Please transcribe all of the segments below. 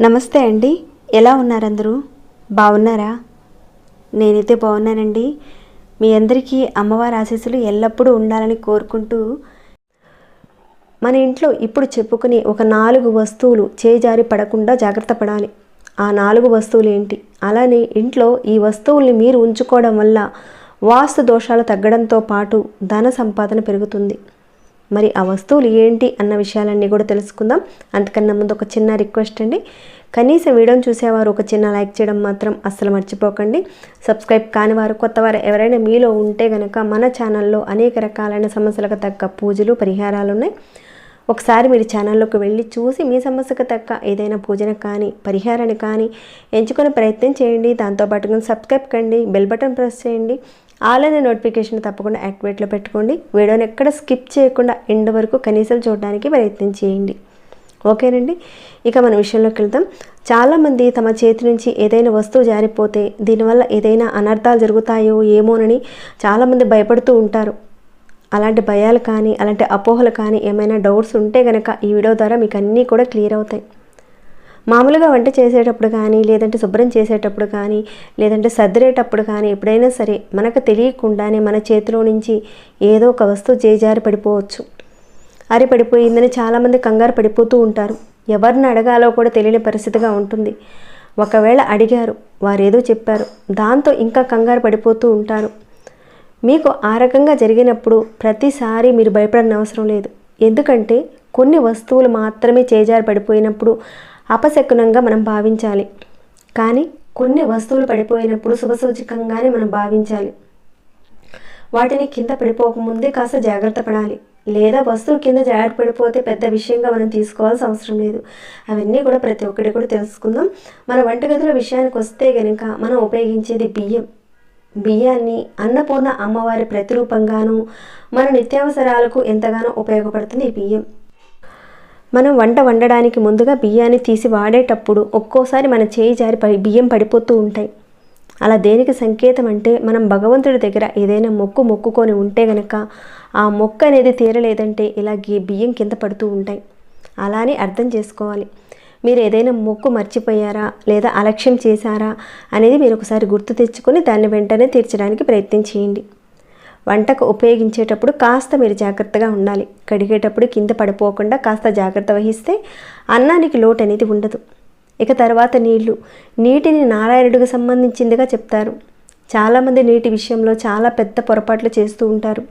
నమస్తే అండి. ఎలా ఉన్నారు అందరూ బాగున్నారా? నేనైతే బాగున్నానండి. మీ అందరికీ అమ్మవారి ఆశీస్సులు ఎల్లప్పుడూ ఉండాలని కోరుకుంటూ మన ఇంట్లో ఇప్పుడు చెప్పుకునే ఒక నాలుగు వస్తువులు చేజారి పడకుండా జాగ్రత్త పడాలి. ఆ నాలుగు వస్తువులు ఏంటి? అలానే ఇంట్లో ఈ వస్తువుల్ని మీరు ఉంచుకోవడం వల్ల వాస్తు దోషాలు తగ్గడంతో పాటు ధన సంపాదన పెరుగుతుంది. మరి ఆ వస్తువులు ఏంటి అన్న విషయాలన్నీ కూడా తెలుసుకుందాం. అంతకన్నా ముందు ఒక చిన్న రిక్వెస్ట్ అండి. కనీసం వీడియోని చూసేవారు ఒక చిన్న లైక్ చేయడం మాత్రం అస్సలు మర్చిపోకండి. సబ్స్క్రైబ్ కాని వారు కొత్తవారు ఎవరైనా మీలో ఉంటే గనక మన ఛానల్లో అనేక రకాలైన సమస్యలకు తగ్గ పూజలు పరిహారాలు ఉన్నాయి. ఒకసారి మీరు ఛానల్లోకి వెళ్ళి చూసి మీ సమస్యకు తగ్గ ఏదైనా పూజన కానీ పరిహారాన్ని కానీ ఎంచుకునే ప్రయత్నం చేయండి. దాంతోపాటుగా సబ్స్క్రైబ్ కండి బెల్ బటన్ ప్రెస్ చేయండి. ఆల్ అనే నోటిఫికేషన్ తప్పకుండా యాక్టివేట్లో పెట్టుకోండి. వీడియోని ఎక్కడ స్కిప్ చేయకుండా ఎండ్ వరకు కనీసం చూడడానికి ప్రయత్నం చేయండి. ఓకేనండి ఇక మన విషయంలోకి వెళ్దాం. చాలామంది తమ చేతి నుంచి ఏదైనా వస్తువు జారిపోతే దీనివల్ల ఏదైనా అనర్థాలు జరుగుతాయో ఏమోనని చాలామంది భయపడుతూ ఉంటారు. అలాంటి భయాలు కానీ అలాంటి అపోహలు కానీ ఏమైనా డౌట్స్ ఉంటే కనుక ఈ వీడియో ద్వారా మీకు అన్నీ కూడా క్లియర్ అవుతాయి. మామూలుగా వంట చేసేటప్పుడు కానీ లేదంటే శుభ్రం చేసేటప్పుడు కానీ లేదంటే సర్దిరేటప్పుడు కానీ ఎప్పుడైనా సరే మనకు తెలియకుండానే మన చేతిలో నుంచి ఏదో ఒక వస్తువు చేజారి పడిపోవచ్చు. అరి పడిపోయిందని చాలామంది కంగారు పడిపోతూ ఉంటారు. ఎవరిని అడగాలో కూడా తెలియని పరిస్థితిగా ఉంటుంది. ఒకవేళ అడిగారు వారేదో చెప్పారు దాంతో ఇంకా కంగారు పడిపోతూ ఉంటారు. మీకు ఆ రకంగా జరిగినప్పుడు ప్రతిసారి మీరు భయపడని అవసరం లేదు. ఎందుకంటే కొన్ని వస్తువులు మాత్రమే చేజారి పడిపోయినప్పుడు అపశకునంగా మనం భావించాలి. కానీ కొన్ని వస్తువులు పడిపోయినప్పుడు శుభసూచకంగానే మనం భావించాలి. వాటిని కింద పడిపోకముందే కాస్త జాగ్రత్త పడాలి. లేదా వస్తువు కింద జాగ్రత్త పడిపోతే పెద్ద విషయంగా మనం తీసుకోవాల్సిన అవసరం లేదు. అవన్నీ కూడా ప్రతి ఒక్కటి కూడా తెలుసుకుందాం. మన వంటగదిలో విషయానికి వస్తే కనుక మనం ఉపయోగించేది బియ్యం. బియ్యాన్ని అన్నపూర్ణ అమ్మవారి ప్రతిరూపంగాను మన నిత్యావసరాలకు ఎంతగానో ఉపయోగపడుతుంది ఈ బియ్యం. మనం వంట వండడానికి ముందుగా బియ్యాన్ని తీసి వాడేటప్పుడు ఒక్కోసారి మన చేయి జారి బియ్యం పడిపోతూ ఉంటాయి. అలా దేనికి సంకేతం అంటే మనం భగవంతుడి దగ్గర ఏదైనా మొక్కు మొక్కుకొని ఉంటే గనక ఆ మొక్క అనేది తీరలేదంటే ఇలా బియ్యం కింద పడుతూ ఉంటాయి. అలానే అర్థం చేసుకోవాలి. మీరు ఏదైనా మొక్కు మర్చిపోయారా లేదా అలక్ష్యం చేశారా అనేది మీరు ఒకసారి గుర్తు తెచ్చుకొని దాన్ని వెంటనే తీర్చడానికి ప్రయత్నం చేయండి. వంటకు ఉపయోగించేటప్పుడు కాస్త మీరు జాగ్రత్తగా ఉండాలి. కడిగేటప్పుడు కింద పడిపోకుండా కాస్త జాగ్రత్త వహిస్తే అన్నానికి లోటు అనేది ఉండదు. ఇక తర్వాత నీళ్ళు. నీటిని నారాయణుడికి సంబంధించిందిగా చెప్తారు. చాలామంది నీటి విషయంలో చాలా పెద్ద పొరపాట్లు చేస్తూ ఉంటారు.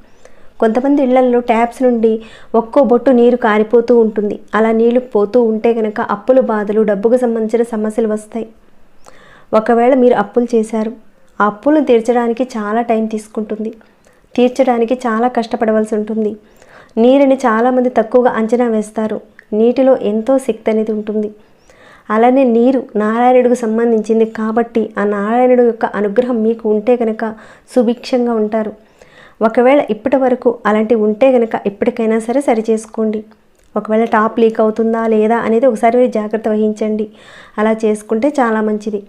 కొంతమంది ఇళ్ళల్లో ట్యాప్స్ నుండి ఒక్కో బొట్టు నీరు కారిపోతూ ఉంటుంది. అలా నీళ్ళు పోతూ ఉంటే కనుక అప్పుల బాధలు డబ్బుకు సంబంధించిన సమస్యలు వస్తాయి. ఒకవేళ మీరు అప్పులు చేశారు. ఆ అప్పులను తీర్చడానికి చాలా టైం తీసుకుంటుంది. తీర్చడానికి చాలా కష్టపడవలసి ఉంటుంది. నీరుని చాలామంది తక్కువగా అంచనా వేస్తారు. నీటిలో ఎంతో శక్తి అనేది ఉంటుంది. అలానే నీరు నారాయణుడికి సంబంధించింది కాబట్టి ఆ నారాయణుడు యొక్క అనుగ్రహం మీకు ఉంటే కనుక సుభిక్షంగా ఉంటారు. ఒకవేళ ఇప్పటి వరకు అలాంటివి ఉంటే కనుక ఇప్పటికైనా సరే సరి చేసుకోండి. ఒకవేళ టాప్ లీక్ అవుతుందా లేదా అనేది ఒకసారి మీరు జాగ్రత్త వహించండి. అలా చేసుకుంటే చాలా మంచిది.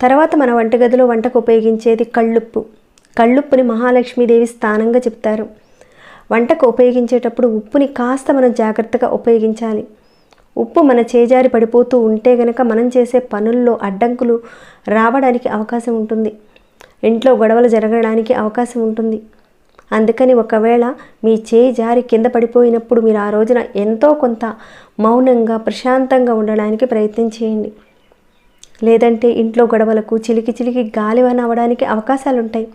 తర్వాత మన వంటగదిలో వంటకు ఉపయోగించేది కళ్ళుప్పు. కళ్ళుప్పుని మహాలక్ష్మీదేవి స్థానంగా చెప్తారు. వంటకు ఉపయోగించేటప్పుడు ఉప్పుని కాస్త మనం జాగ్రత్తగా ఉపయోగించాలి. ఉప్పు మన చేజారి పడిపోతూ ఉంటే గనక మనం చేసే పనుల్లో అడ్డంకులు రావడానికి అవకాశం ఉంటుంది. ఇంట్లో గొడవలు జరగడానికి అవకాశం ఉంటుంది. అందుకని ఒకవేళ మీ చేయి జారి కింద పడిపోయినప్పుడు మీరు ఆ రోజున ఎంతో కొంత మౌనంగా ప్రశాంతంగా ఉండడానికి ప్రయత్నం చేయండి. లేదంటే ఇంట్లో గొడవలకు చిలికి చిలికి గాలివన అవడానికి అవకాశాలు ఉంటాయి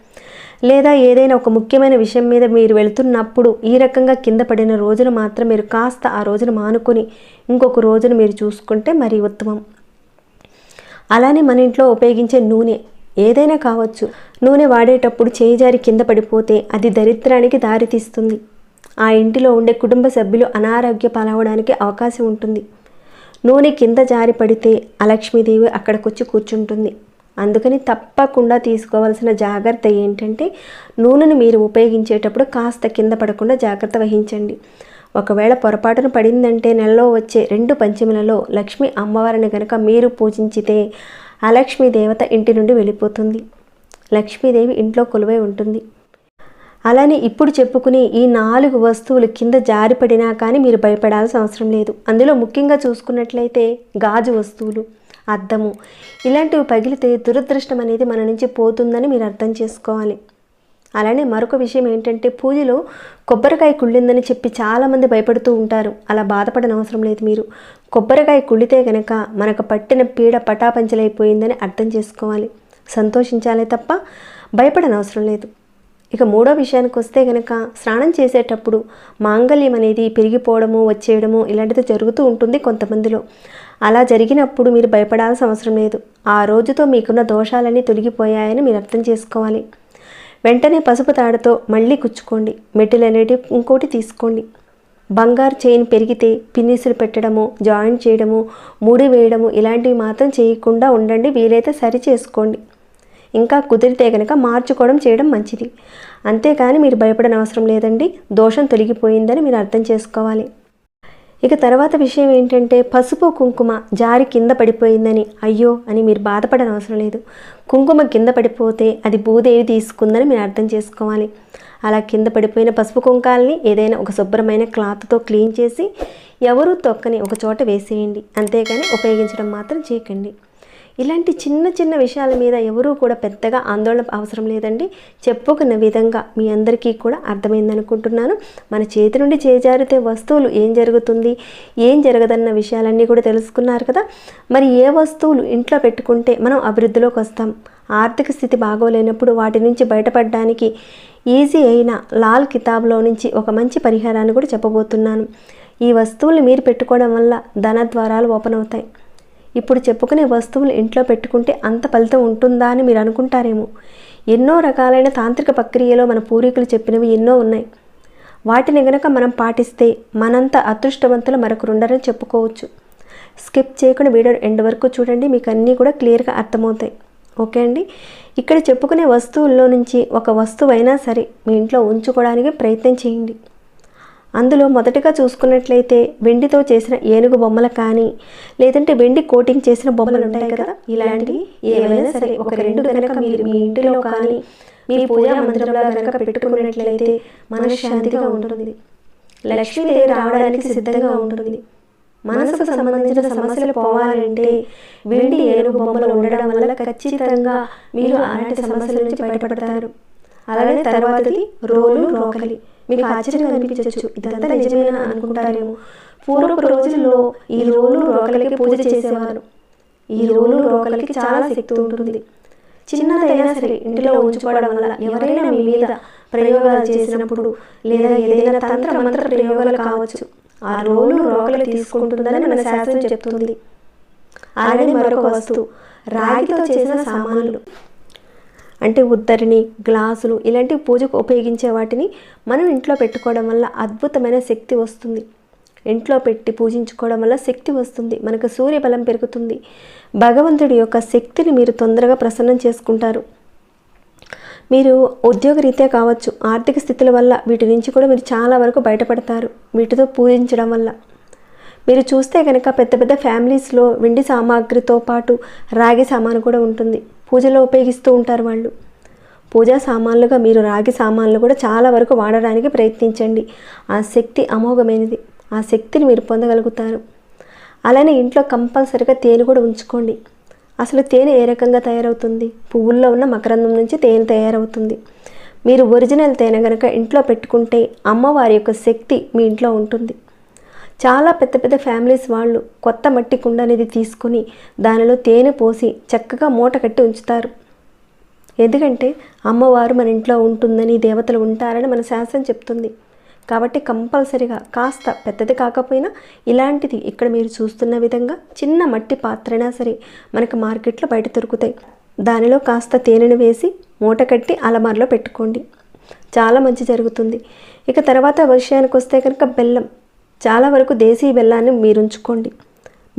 లేదా ఏదైనా ఒక ముఖ్యమైన విషయం మీద మీరు వెళుతున్నప్పుడు ఈ రకంగా కింద పడిన రోజును మాత్రం మీరు కాస్త ఆ రోజును మానుకొని ఇంకొక రోజును మీరు చూసుకుంటే మరీ ఉత్తమం. అలానే మన ఇంట్లో ఉపయోగించే నూనె ఏదైనా కావచ్చు. నూనె వాడేటప్పుడు చేయి జారి కింద పడిపోతే అది దరిద్రానికి దారితీస్తుంది. ఆ ఇంటిలో ఉండే కుటుంబ సభ్యులు అనారోగ్య పాలవడానికి అవకాశం ఉంటుంది. నూనె కింద జారి పడితే అలక్ష్మీదేవి అక్కడికొచ్చి కూర్చుంటుంది. అందుకని తప్పకుండా తీసుకోవాల్సిన జాగ్రత్త ఏంటంటే నూనెను మీరు ఉపయోగించేటప్పుడు కాస్త కింద పడకుండా జాగ్రత్త వహించండి. ఒకవేళ పొరపాటున పడిందంటే నెలలో వచ్చే రెండు పంచములలో లక్ష్మి అమ్మవారిని కనుక మీరు పూజించితే ఆ లక్ష్మీ దేవత ఇంటి నుండి వెళ్ళిపోతుంది. లక్ష్మీదేవి ఇంట్లో కొలువై ఉంటుంది. అలానే ఇప్పుడు చెప్పుకునే ఈ నాలుగు వస్తువులు కింద జారిపడినా కానీ మీరు భయపడాల్సిన అవసరం లేదు. అందులో ముఖ్యంగా చూసుకున్నట్లయితే గాజు వస్తువులు అద్దము ఇలాంటివి పగిలితే దురదృష్టం అనేది మన నుంచి పోతుందని మీరు అర్థం చేసుకోవాలి. అలానే మరొక విషయం ఏంటంటే పూజలో కొబ్బరికాయ కుళ్ళిందని చెప్పి చాలామంది భయపడుతూ ఉంటారు. అలా బాధపడని అవసరం లేదు మీరు. కొబ్బరికాయ కుళ్ళితే గనక మనకు పట్టిన పీడ పటాపంచలైపోయిందని అర్థం చేసుకోవాలి. సంతోషించాలే తప్ప భయపడనవసరం లేదు. ఇక మూడో విషయానికి వస్తే కనుక స్నానం చేసేటప్పుడు మాంగల్యం అనేది పెరిగిపోవడము వచ్చేయడము ఇలాంటిది జరుగుతూ ఉంటుంది కొంతమందిలో. అలా జరిగినప్పుడు మీరు భయపడాల్సిన అవసరం లేదు. ఆ రోజుతో మీకున్న దోషాలన్నీ తొలగిపోయాయని మీరు అర్థం చేసుకోవాలి. వెంటనే పసుపు తాడుతో మళ్ళీ కుచ్చుకోండి. మెటీరియల్ అనేటివి ఇంకోటి తీసుకోండి. బంగారు చైన్ పెరిగితే పిన్నిసులు పెట్టడము జాయింట్ చేయడము ముడి వేయడము ఇలాంటివి మాత్రం చేయకుండా ఉండండి. వీలైతే సరి చేసుకోండి. ఇంకా కుదిరితే కనుక మార్చుకోవడం చేయడం మంచిది. అంతేకాని మీరు భయపడనవసరం లేదండి. దోషం తొలగిపోయిందని మీరు అర్థం చేసుకోవాలి. ఇక తర్వాత విషయం ఏంటంటే పసుపు కుంకుమ జారి కింద పడిపోయిందని అయ్యో అని మీరు బాధపడని అవసరం లేదు. కుంకుమ కింద పడిపోతే అది భూదేవి తీసుకుందని మీరు అర్థం చేసుకోవాలి. అలా కింద పడిపోయిన పసుపు కుంకాలని ఏదైనా ఒక శుభ్రమైన క్లాత్తో క్లీన్ చేసి ఎవరూ తొక్కని ఒక చోట వేసేయండి. అంతేగాని ఉపయోగించడం మాత్రం చేయకండి. ఇలాంటి చిన్న చిన్న విషయాల మీద ఎవరూ కూడా పెద్దగా ఆందోళన అవసరం లేదండి. చెప్పుకున్న విధంగా మీ అందరికీ కూడా అర్థమైంది అనుకుంటున్నాను మన చేతి నుండి చేజారితే వస్తువులు ఏం జరుగుతుంది ఏం జరగదన్న విషయాలన్నీ కూడా తెలుసుకున్నారు కదా. మరి ఏ వస్తువులు ఇంట్లో పెట్టుకుంటే మనం అభివృద్ధిలోకి వస్తాం? ఆర్థిక స్థితి బాగోలేనప్పుడు వాటి నుంచి బయటపడడానికి ఈజీ అయిన లాల్ కితాబ్లో నుంచి ఒక మంచి పరిహారాన్ని కూడా చెప్పబోతున్నాను. ఈ వస్తువులు మీరు పెట్టుకోవడం వల్ల ధన ద్వారాలు ఓపెన్ అవుతాయి. ఇప్పుడు చెప్పుకునే వస్తువులు ఇంట్లో పెట్టుకుంటే అంత ఫలితం ఉంటుందా అని మీరు అనుకుంటారేమో. ఎన్నో రకాలైన తాంత్రిక ప్రక్రియలో మన పూర్వీకులు చెప్పినవి ఎన్నో ఉన్నాయి. వాటిని గనక మనం పాటిస్తే మనంత అదృష్టవంతులు మరొకరుండరని చెప్పుకోవచ్చు. స్కిప్ చేయకుండా వీడియో ఎండ్ వరకు చూడండి మీకు అన్నీ కూడా క్లియర్గా అర్థమవుతాయి. ఓకే అండి? ఇక్కడ చెప్పుకునే వస్తువుల్లో నుంచి ఒక వస్తువు అయినా సరే మీ ఇంట్లో ఉంచుకోవడానికి ప్రయత్నం చేయండి. అందులో మొదటగా చూసుకున్నట్లయితే వెండితో చేసిన ఏనుగు బొమ్మలు కానీ లేదంటే వెండి కోటింగ్ చేసిన బొమ్మలు ఉంటాయి కదా? ఇలాంటివి ఏవైనా సరే ఒక రెండు కనుక మీరు మీ ఇంటిలో కానీ మీ పూజా మందిరంలో కనుక పెట్టుకున్నట్లయితే మనశ్శాంతిగా ఉంటుంది. లక్ష్మీదేవి రావడానికి సిద్ధంగా ఉంటుంది. మనసుకు సంబంధించిన సమస్యలు పోవాలంటే వెండి ఏనుగు బొమ్మలు ఉండడం వల్ల ఖచ్చితంగా మీరు అలాంటి సమస్యల నుంచి బయటపడతారు. అలానే తర్వాతది రోలు రోకలి. మీకు ఆశ్చర్యంగా అనిపించవచ్చు ఇదంతా నిజమేనా అనుకుంటారేమో. పూర్వపు రోజుల్లో ఈ రోలు రోకలకి పూజ చేసేవారు. ఈ రోలు రోకలకి చాలా శక్తి ఉంటుంది. చిన్నదైనా సరే ఇంటిలో ఉంచుకోవడం వల్ల ఎవరైనా మీ మీద ప్రయోగాలు చేసినప్పుడు లేదా ఏదైనా తంత్ర మంత్ర ప్రయోగాలు కావచ్చు ఆ రోలు రోకలు తీసుకుంటుందని మన శాస్త్రం చెప్తుంది. అలాగే మరొక వస్తువు రాగితో చేసిన సామాన్లు. అంటే ఉద్దరిని గ్లాసులు ఇలాంటి పూజకు ఉపయోగించే వాటిని మనం ఇంట్లో పెట్టుకోవడం వల్ల అద్భుతమైన శక్తి వస్తుంది. ఇంట్లో పెట్టి పూజించుకోవడం వల్ల శక్తి వస్తుంది. మనకు సూర్యబలం పెరుగుతుంది. భగవంతుడి యొక్క శక్తిని మీరు తొందరగా ప్రసన్నం చేసుకుంటారు. మీరు ఉద్యోగరీత్యా కావచ్చు ఆర్థిక స్థితుల వల్ల వీటి నుంచి కూడా మీరు చాలా వరకు బయటపడతారు వీటితో పూజించడం వల్ల. మీరు చూస్తే కనుక పెద్ద పెద్ద ఫ్యామిలీస్లో వెండి సామాగ్రితో పాటు రాగి సామాను కూడా ఉంటుంది. పూజలో ఉపయోగిస్తూ ఉంటారు వాళ్ళు. పూజా సామాన్లుగా మీరు రాగి సామాన్లు కూడా చాలా వరకు వాడడానికి ప్రయత్నించండి. ఆ శక్తి అమోఘమైనది. ఆ శక్తిని మీరు పొందగలుగుతారు. అలానే ఇంట్లో కంపల్సరిగా తేనె కూడా ఉంచుకోండి. అసలు తేనె ఏ రకంగా తయారవుతుంది? పువ్వుల్లో ఉన్న మకరందం నుంచి తేనె తయారవుతుంది. మీరు ఒరిజినల్ తేనె కనుక ఇంట్లో పెట్టుకుంటే అమ్మవారి యొక్క శక్తి మీ ఇంట్లో ఉంటుంది. చాలా పెద్ద పెద్ద ఫ్యామిలీస్ వాళ్ళు కొత్త మట్టి కుండ అనేది తీసుకొని దానిలో తేనె పోసి చక్కగా మూట కట్టి ఉంచుతారు. ఎందుకంటే అమ్మవారు మన ఇంట్లో ఉంటుందని దేవతలు ఉంటారని మన శాస్త్రం చెప్తుంది. కాబట్టి కంపల్సరిగా కాస్త పెద్దది కాకపోయినా ఇలాంటిది ఇక్కడ మీరు చూస్తున్న విధంగా చిన్న మట్టి పాత్రైనా సరే మనకు మార్కెట్లో బయట దొరుకుతాయి. దానిలో కాస్త తేనెను వేసి మూట కట్టి అలమార్లో పెట్టుకోండి. చాలా మంచి జరుగుతుంది. ఇక తర్వాత విషయానికి వస్తే కనుక బెల్లం. చాలా వరకు దేశీ బెల్లాన్ని మీరు ఉంచుకోండి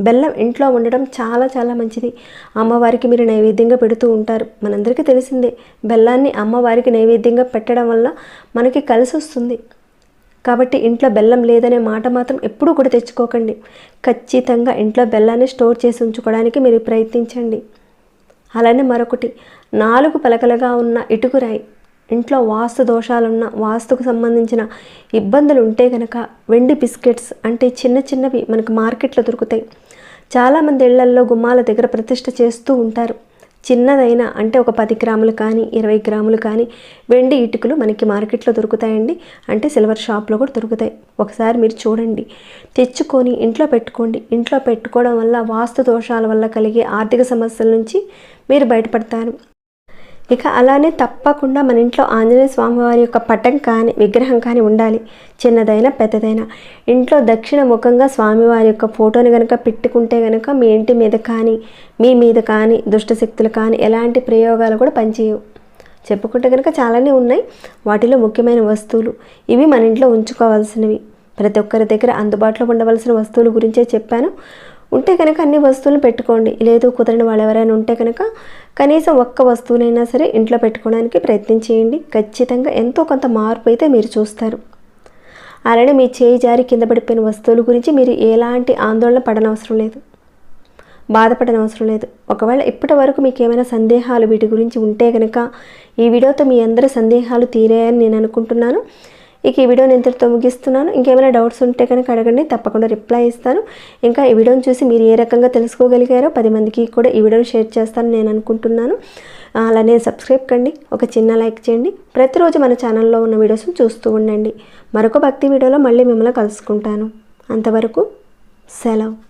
బెల్లం ఇంట్లో ఉండడం చాలా చాలా మంచిది. అమ్మవారికి మీరు నైవేద్యంగా పెడుతూ ఉంటారు. మనందరికీ తెలిసిందే బెల్లాన్ని అమ్మవారికి నైవేద్యంగా పెట్టడం వల్ల మనకి కలిసి వస్తుంది. కాబట్టి ఇంట్లో బెల్లం లేదనే మాట మాత్రం ఎప్పుడూ కూడా తెచ్చుకోకండి. ఖచ్చితంగా ఇంట్లో బెల్లాన్ని స్టోర్ చేసి ఉంచుకోవడానికి మీరు ప్రయత్నించండి. అలానే మరొకటి నాలుగు పలకలుగా ఉన్న ఇటుకురాయి. ఇంట్లో వాస్తు దోషాలున్న వాస్తుకు సంబంధించిన ఇబ్బందులు ఉంటే కనుక వెండి బిస్కెట్స్ అంటే చిన్న చిన్నవి మనకు మార్కెట్లో దొరుకుతాయి. చాలామంది ఇళ్ళల్లో గుమ్మాల దగ్గర ప్రతిష్ట చేస్తూ ఉంటారు. చిన్నదైనా అంటే ఒక పది గ్రాములు కానీ ఇరవై గ్రాములు కానీ వెండి ఇటుకలు మనకి మార్కెట్లో దొరుకుతాయండి. అంటే సిల్వర్ షాప్లో కూడా దొరుకుతాయి. ఒకసారి మీరు చూడండి. తెచ్చుకొని ఇంట్లో పెట్టుకోండి. ఇంట్లో పెట్టుకోవడం వల్ల వాస్తు దోషాల వల్ల కలిగే ఆర్థిక సమస్యల నుంచి మీరు బయటపడతారు. ఇక అలానే తప్పకుండా మన ఇంట్లో ఆంజనేయ స్వామివారి యొక్క పటం కానీ విగ్రహం కానీ ఉండాలి. చిన్నదైనా పెద్దదైనా. ఇంట్లో దక్షిణ ముఖంగా స్వామివారి యొక్క ఫోటోని కనుక పెట్టుకుంటే కనుక మీ ఇంటి మీద కానీ మీ మీద కానీ దుష్టశక్తులు కానీ ఎలాంటి ప్రయోగాలు కూడా పనిచేయవు. చెప్పుకుంటే కనుక చాలానే ఉన్నాయి. వాటిలో ముఖ్యమైన వస్తువులు. ఇవి మన ఇంట్లో ఉంచుకోవాల్సినవి. ప్రతి ఒక్కరి దగ్గర అందుబాటులో ఉండవలసిన వస్తువుల గురించే చెప్పాను. ఉంటే కనుక అన్ని వస్తువులు పెట్టుకోండి. లేదు కుదరని వాళ్ళు ఎవరైనా ఉంటే కనుక కనీసం ఒక్క వస్తువునైనా సరే ఇంట్లో పెట్టుకోవడానికి ప్రయత్నం చేయండి. ఖచ్చితంగా ఎంతో కొంత మార్పు అయితే మీరు చూస్తారు. అలానే మీ చేయి జారి కింద పడిపోయిన వస్తువుల గురించి మీరు ఎలాంటి ఆందోళన పడనవసరం లేదు. బాధపడనవసరం లేదు. ఒకవేళ ఇప్పటి వరకు మీకు ఏమైనా సందేహాలు వీటి గురించి ఉంటే కనుక ఈ వీడియోతో మీ అందరి సందేహాలు తీరాయని నేను అనుకుంటున్నాను. ఇక ఈ వీడియోని ఇంతటితో ముగిస్తున్నాను. ఇంకేమైనా డౌట్స్ ఉంటే కనుక అడగండి తప్పకుండా రిప్లై ఇస్తాను. ఇంకా ఈ వీడియోని చూసి మీరు ఏ రకంగా తెలుసుకోగలిగారో పది మందికి కూడా ఈ వీడియోని షేర్ చేస్తాను నేను అనుకుంటున్నాను. అలానే సబ్స్క్రైబ్ కండి ఒక చిన్న లైక్ చేయండి. ప్రతిరోజు మన ఛానల్లో ఉన్న వీడియోస్ని చూస్తూ ఉండండి. మరొక భక్తి వీడియోలో మళ్ళీ మిమ్మల్ని కలుసుకుంటాను. అంతవరకు సెలవు.